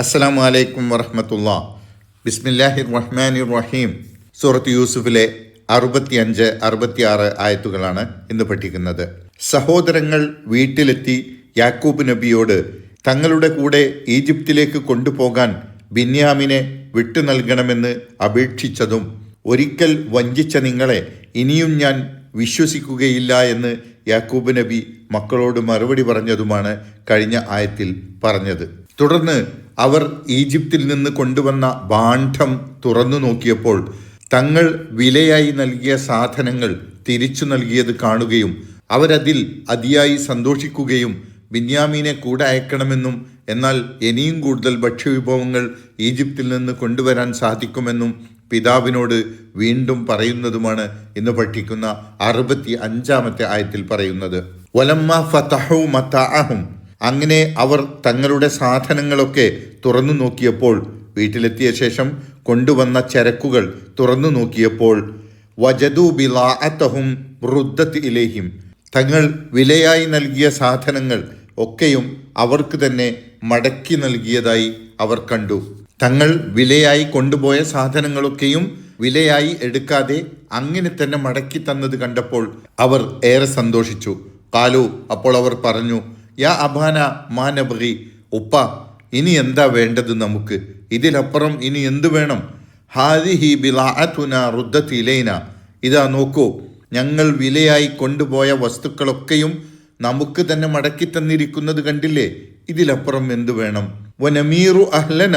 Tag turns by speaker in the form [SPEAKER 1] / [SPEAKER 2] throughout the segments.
[SPEAKER 1] അസ്സലാമു അലൈക്കും വറഹമത്തുള്ള. ബിസ്മില്ലാഹിർ റഹ്മാനിർ റഹീം സൂറത്ത് യൂസുഫിലെ അറുപത്തിയഞ്ച് അറുപത്തിയാറ് ആയത്തുകളാണ് ഇന്ന് പഠിക്കുന്നത്. സഹോദരങ്ങൾ വീട്ടിലെത്തി യാക്കൂബ് നബിയോട് തങ്ങളുടെ കൂടെ ഈജിപ്തിലേക്ക് കൊണ്ടുപോകാൻ ബിന്യാമിനെ വിട്ടു നൽകണമെന്ന് അപേക്ഷിച്ചതും ഒരിക്കൽ വഞ്ചിച്ച നിങ്ങളെ ഇനിയും ഞാൻ വിശ്വസിക്കുകയില്ല എന്ന് യാക്കൂബ് നബി മക്കളോട് മറുപടി പറഞ്ഞതുമാണ് കഴിഞ്ഞ ആയത്തിൽ പറഞ്ഞത്. തുടർന്ന് അവർ ഈജിപ്തിൽ നിന്ന് കൊണ്ടുവന്ന ബാണ്ഠം തുറന്നു നോക്കിയപ്പോൾ തങ്ങൾ വിലയായി നൽകിയ സാധനങ്ങൾ തിരിച്ചു നൽകിയത് കാണുകയും അവരതിൽ അതിയായി സന്തോഷിക്കുകയും ബിന്യാമീനെ കൂടെ അയക്കണമെന്നും എന്നാൽ ഇനിയും കൂടുതൽ ഭക്ഷ്യവിഭവങ്ങൾ ഈജിപ്തിൽ നിന്ന് കൊണ്ടുവരാൻ സാധിക്കുമെന്നും പിതാവിനോട് വീണ്ടും പറയുന്നതുമാണ് ഇന്ന് പഠിക്കുന്ന അറുപത്തി അഞ്ചാമത്തെ ആയത്തിൽ പറയുന്നത്. വലമ്മ ഫതഹു മതാഅഹും അങ്ങനെ അവർ തങ്ങളുടെ സാധനങ്ങളൊക്കെ തുറന്നു നോക്കിയപ്പോൾ വീട്ടിലെത്തിയ ശേഷം കൊണ്ടുവന്ന ചരക്കുകൾ തുറന്നു നോക്കിയപ്പോൾ വജദു ബിലാഅത്തഹും ഇലേഹിം. തങ്ങൾ വിലയായി നൽകിയ സാധനങ്ങൾ ഒക്കെയും അവർക്ക് തന്നെ മടക്കി നൽകിയതായി അവർ കണ്ടു. തങ്ങൾ വിലയായി കൊണ്ടുപോയ സാധനങ്ങളൊക്കെയും വിലയായി എടുക്കാതെ അങ്ങനെ തന്നെ മടക്കി തന്നത് കണ്ടപ്പോൾ അവർ ഏറെ സന്തോഷിച്ചു. കാലു അപ്പോൾ അവർ പറഞ്ഞു യാ അബാന മാനബറി ഉപ്പ ഇനി എന്താ വേണ്ടത് നമുക്ക്? ഇതിലപ്പുറം ഇനി എന്തു വേണം? ഹാദിഹി ബിലാഅതുന റുദ്ദത്ത് ഇലൈന. ഇതാ നോക്കൂ ഞങ്ങൾ വിലയായി കൊണ്ടുപോയ വസ്തുക്കളൊക്കെയും നമുക്ക് തന്നെ മടക്കി തന്നിരിക്കുന്നത് കണ്ടില്ലേ? ഇതിലപ്പുറം എന്തു വേണം? വനമീറു അഹ്ലന.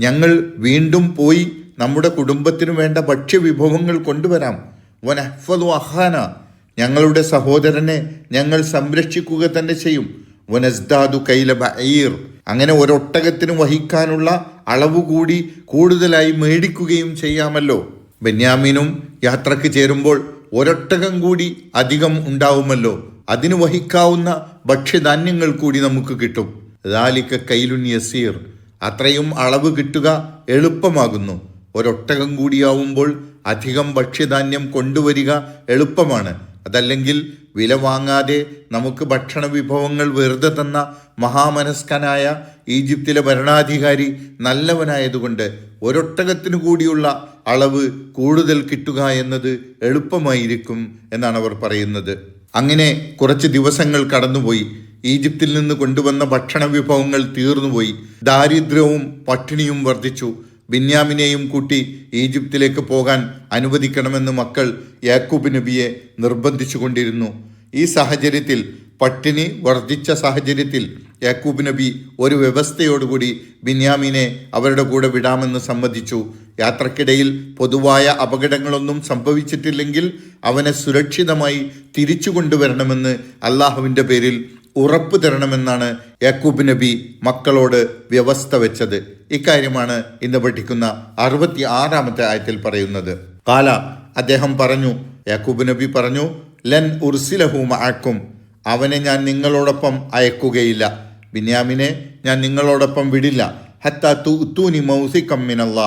[SPEAKER 1] ഞങ്ങൾ വീണ്ടും പോയി നമ്മുടെ കുടുംബത്തിനു വേണ്ട ഭക്ഷ്യവിഭവങ്ങൾ കൊണ്ടുവരാം. വനഹ്ഫദു അഹാന ഞങ്ങളുടെ സഹോദരനെ ഞങ്ങൾ സംരക്ഷിക്കുക തന്നെ ചെയ്യും. വനസ്ദാദു കൈല ബീർ അങ്ങനെ ഒരൊട്ടകത്തിന് വഹിക്കാനുള്ള അളവ് കൂടി കൂടുതലായി മേടിക്കുകയും ചെയ്യാമല്ലോ. ബെന്യാമിനും യാത്രയ്ക്ക് ചേരുമ്പോൾ ഒരൊട്ടകം കൂടി അധികം ഉണ്ടാവുമല്ലോ. അതിന് വഹിക്കാവുന്ന ഭക്ഷ്യധാന്യങ്ങൾ കൂടി നമുക്ക് കിട്ടും. ദാലിക്ക കൈലുൻ യസീർ. അത്രയും അളവ് കിട്ടുക എളുപ്പമാകുന്നു. ഒരൊട്ടകം കൂടിയാവുമ്പോൾ അധികം ഭക്ഷ്യധാന്യം കൊണ്ടുവരിക എളുപ്പമാണ്. അതല്ലെങ്കിൽ വില വാങ്ങാതെ നമുക്ക് ഭക്ഷണ വിഭവങ്ങൾ വെറുതെ തന്ന മഹാമനസ്കനായ ഈജിപ്തിലെ ഭരണാധികാരി നല്ലവനായതുകൊണ്ട് ഒരൊട്ടകത്തിനു കൂടിയുള്ള അളവ് കൂടുതൽ കിട്ടുക എന്നത് എളുപ്പമായിരിക്കും എന്നാണ് അവർ പറയുന്നത്. അങ്ങനെ കുറച്ച് ദിവസങ്ങൾ കടന്നുപോയി. ഈജിപ്തിൽ നിന്ന് കൊണ്ടുവന്ന ഭക്ഷണ വിഭവങ്ങൾ തീർന്നുപോയി. ദാരിദ്ര്യവും പട്ടിണിയും വർദ്ധിച്ചു. ബിന്യാമിനെയും കൂട്ടി ഈജിപ്തിലേക്ക് പോകാൻ അനുവദിക്കണമെന്ന് മക്കൾ യാക്കൂബ് നബിയെ നിർബന്ധിച്ചുകൊണ്ടിരുന്നു. ഈ സാഹചര്യത്തിൽ പട്ടിണി വർദ്ധിച്ച സാഹചര്യത്തിൽ യാക്കൂബ് നബി ഒരു വ്യവസ്ഥയോടുകൂടി ബിന്യാമിനെ അവരുടെ കൂടെ വിടാമെന്ന് സമ്മതിച്ചു. യാത്രക്കിടയിൽ പൊതുവായ അപകടങ്ങളൊന്നും സംഭവിച്ചിട്ടില്ലെങ്കിൽ അവനെ സുരക്ഷിതമായി തിരിച്ചു കൊണ്ടുവരണമെന്ന് അള്ളാഹുവിന്റെ പേരിൽ ഉറപ്പ് തരണമെന്നാണ് യാക്കൂബ് നബി മക്കളോട് വ്യവസ്ഥ വെച്ചത്. ഇക്കാര്യമാണ് ഇന്ന് പഠിക്കുന്ന അറുപത്തി ആറാമത്തെ ആയത്തിൽ പറയുന്നത്. കാല അദ്ദേഹം പറഞ്ഞു യാക്കൂബ് നബി പറഞ്ഞു ലൻ ഉർസിലഹൂമ ആക്കും അവനെ ഞാൻ നിങ്ങളോടൊപ്പം അയക്കുകയില്ല. ബിന്യാമിനെ ഞാൻ നിങ്ങളോടൊപ്പം വിടില്ല. ഹത്താ തൂനി മൗസിക്കമ്മിനല്ല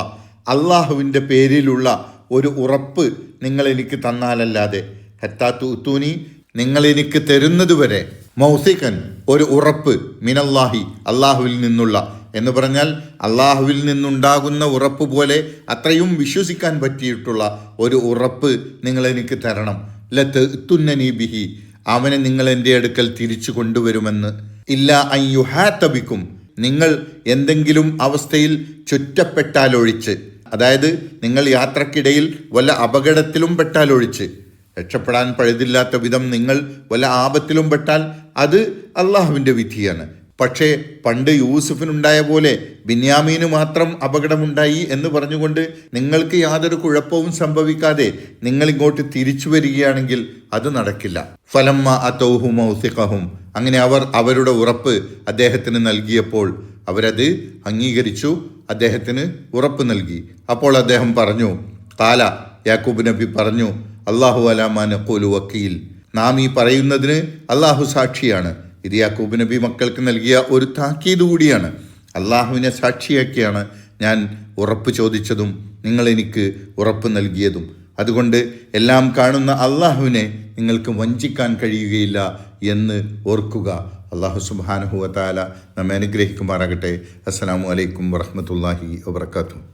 [SPEAKER 1] അള്ളാഹുവിന്റെ പേരിലുള്ള ഒരു ഉറപ്പ് നിങ്ങൾ എനിക്ക് തന്നാലല്ലാതെ. ഹത്താ തൂനി നിങ്ങൾ എനിക്ക് തരുന്നതുവരെ. മൗസിക്കൻ ഒരു ഉറപ്പ് മിനല്ലാഹി അള്ളാഹുവിൽ നിന്നുള്ള. എന്ന് പറഞ്ഞാൽ അള്ളാഹുവിൽ നിന്നുണ്ടാകുന്ന ഉറപ്പ് പോലെ അത്രയും വിശ്വസിക്കാൻ പറ്റിയിട്ടുള്ള ഒരു ഉറപ്പ് നിങ്ങൾ എനിക്ക് തരണം. ലത്ത് തുന്നനി ബിഹി അവനെ നിങ്ങൾ എന്റെ അടുക്കൽ തിരിച്ചു കൊണ്ടുവരുമെന്ന്. ഇല്ല അയ്യുഹാത്തബിക്കും നിങ്ങൾ എന്തെങ്കിലും അവസ്ഥയിൽ ചുറ്റപ്പെട്ടാലൊഴിച്ച്. അതായത് നിങ്ങൾ യാത്രക്കിടയിൽ വല്ല അപകടത്തിലും പെട്ടാലൊഴിച്ച്. രക്ഷപ്പെടാൻ പഴുതില്ലാത്ത വിധം നിങ്ങൾ വല്ല ആപത്തിലും പെട്ടാൽ അത് അള്ളാഹുവിന്റെ വിധിയാണ്. പക്ഷേ പണ്ട് യൂസുഫിനുണ്ടായ പോലെ ബിന്യാമീന് മാത്രം അപകടമുണ്ടായി എന്ന് പറഞ്ഞുകൊണ്ട് നിങ്ങൾക്ക് യാതൊരു കുഴപ്പവും സംഭവിക്കാതെ നിങ്ങൾ ഇങ്ങോട്ട് തിരിച്ചു വരികയാണെങ്കിൽ അത് നടക്കില്ല. ഫലമ്മ അതൗഹു മൗസിഖഹും. അങ്ങനെ അവർ അവരുടെ ഉറപ്പ് അദ്ദേഹത്തിന് നൽകിയപ്പോൾ അവരത് അംഗീകരിച്ചു അദ്ദേഹത്തിന് ഉറപ്പ് നൽകി. അപ്പോൾ അദ്ദേഹം പറഞ്ഞു കാല യാക്കൂബ് നബി പറഞ്ഞു അള്ളാഹു അലാമാനക്കോലു വക്കീൽ. നാം ഈ പറയുന്നതിന് അള്ളാഹു സാക്ഷിയാണ്. ഇത് യാക്കൂബ് നബി മക്കൾക്ക് നൽകിയ ഒരു താക്കീത് കൂടിയാണ്. അള്ളാഹുവിനെ സാക്ഷിയാക്കിയാണ് ഞാൻ ഉറപ്പ് ചോദിച്ചതും നിങ്ങൾ എനിക്ക് ഉറപ്പ് നൽകിയതും. അതുകൊണ്ട് എല്ലാം കാണുന്ന അള്ളാഹുവിനെ നിങ്ങൾക്ക് വഞ്ചിക്കാൻ കഴിയുകയില്ല എന്ന് ഓർക്കുക. അള്ളാഹു സുബാനഹുവത്താല നമ്മെ അനുഗ്രഹിക്കുമാറാകട്ടെ. അസ്സാം വലൈക്കും വറഹമത്തല്ലാഹി വബർക്കാത്തു